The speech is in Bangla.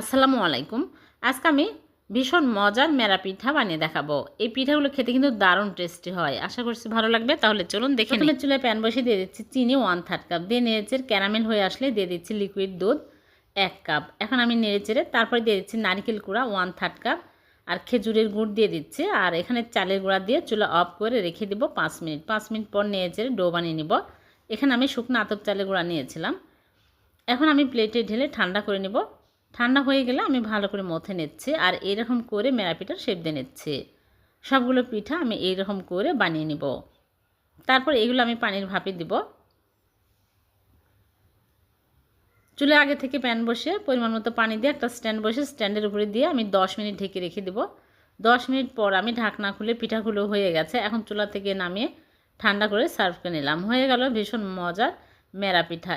আসসালামু আলাইকুম। আজকে আমি ভীষণ মজার মেরা পিঠা বানিয়ে দেখাবো। এই পিঠাগুলো খেতে কিন্তু দারুণ টেস্টি হয়। আশা করছি ভালো লাগবে তাহলে চলুন দেখে প্রথমে চুলায় প্যান বসে দিয়ে দিচ্ছি চিনি ওয়ান থার্ড কাপ দিয়ে নেড়েচের ক্যারামেল হয়ে আসলে দিয়ে দিচ্ছি লিকুইড দুধ এক কাপ এখন আমি নেড়েচেড়ে তারপরে দিয়ে দিচ্ছি নারকেল গুঁড়া ওয়ান থার্ড কাপ আর খেজুরের গুড় দিয়ে দিচ্ছি। আর এখানে চালের গুঁড়া দিয়ে চুলা অফ করে রেখে দেবো পাঁচ মিনিট। পাঁচ মিনিট পর নেড়েচেড়ে ডো বানিয়ে নিব। এখানে আমি শুকনো আতপ চালের গুঁড়া নিয়েছিলাম। এখন আমি প্লেটে ঢেলে ঠান্ডা করে নেব। ঠান্ডা হয়ে গেলে আমি ভালো করে মথে নিচ্ছি আর এরকম করে মেরা পিঠার শেপ দিয়ে নিচ্ছি। সবগুলো পিঠা আমি এইরকম করে বানিয়ে নিব। তারপর এগুলো আমি পানির ভাপে দিব। চুলে আগে থেকে প্যান বসে পরিমাণ মতো পানি দিয়ে একটা স্ট্যান্ড বসে স্ট্যান্ডের উপরে দিয়ে আমি দশ মিনিট ঢেকে রেখে দেবো। দশ মিনিট পর আমি ঢাকনা খুলে পিঠাগুলো হয়ে গেছে। এখন চুলা থেকে নামিয়ে ঠান্ডা করে সার্ভ করে নিলাম। হয়ে গেল ভীষণ মজার মেরা পিঠা